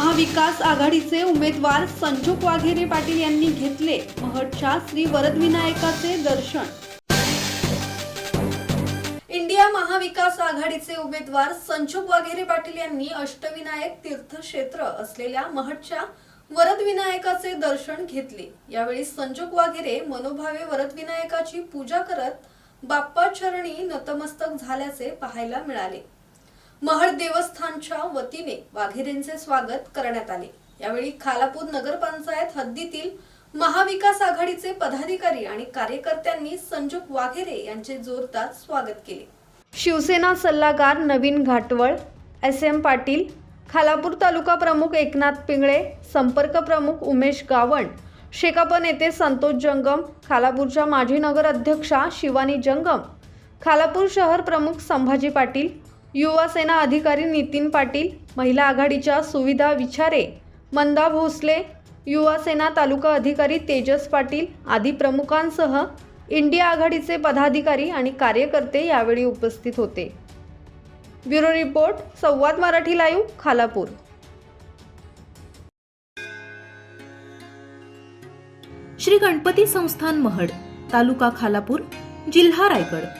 महाविकास आघाडीचे उमेदवार संजोग वाघेरे पाटील यांनी घेतले महटच्या श्री वरदविनायकाचे दर्शन. इंडिया महाविकास आघाडीचे उमेदवार संजोग वाघेरे पाटील यांनी अष्टविनायक तीर्थक्षेत्र असलेल्या महटच्या वरदविनायकाचे दर्शन घेतले. यावेळी संजोग वाघेरे मनोभावे वरदविनायकाची पूजा करत बाप्पा चरणी नतमस्तक झाल्याचे पाहायला मिळाले. महड देवस्थानच्या वतीने वाघेरेंचे स्वागत करण्यात आले. यावेळी खालापूर नगरपंचायत हद्दीतील महाविकास आघाडीचे पदाधिकारी आणि कार्यकर्त्यांनी संजोग वाघेरे यांचे जोरदार स्वागत केले. शिवसेना सल्लागार नवीन घाटवळ एस एम पाटील खालापूर तालुका प्रमुख एकनाथ पिंगळे संपर्क प्रमुख उमेश गावण शेकाप नेते संतोष जंगम खालापूरच्या माजी नगर अध्यक्षा शिवानी जंगम खालापूर शहर प्रमुख संभाजी पाटील युवासेना अधिकारी नितीन पाटील महिला आघाडीच्या सुविधा विचारे मंदा भोसले युवासेना तालुका अधिकारी तेजस पाटील आदी प्रमुखांसह इंडिया आघाडीचे पदाधिकारी आणि कार्यकर्ते यावेळी उपस्थित होते. Bureau report Samvad Marathi live Khalapur. Shri Ganpati Sansthan Mahad taluka Khalapur जिल्हा रायगड.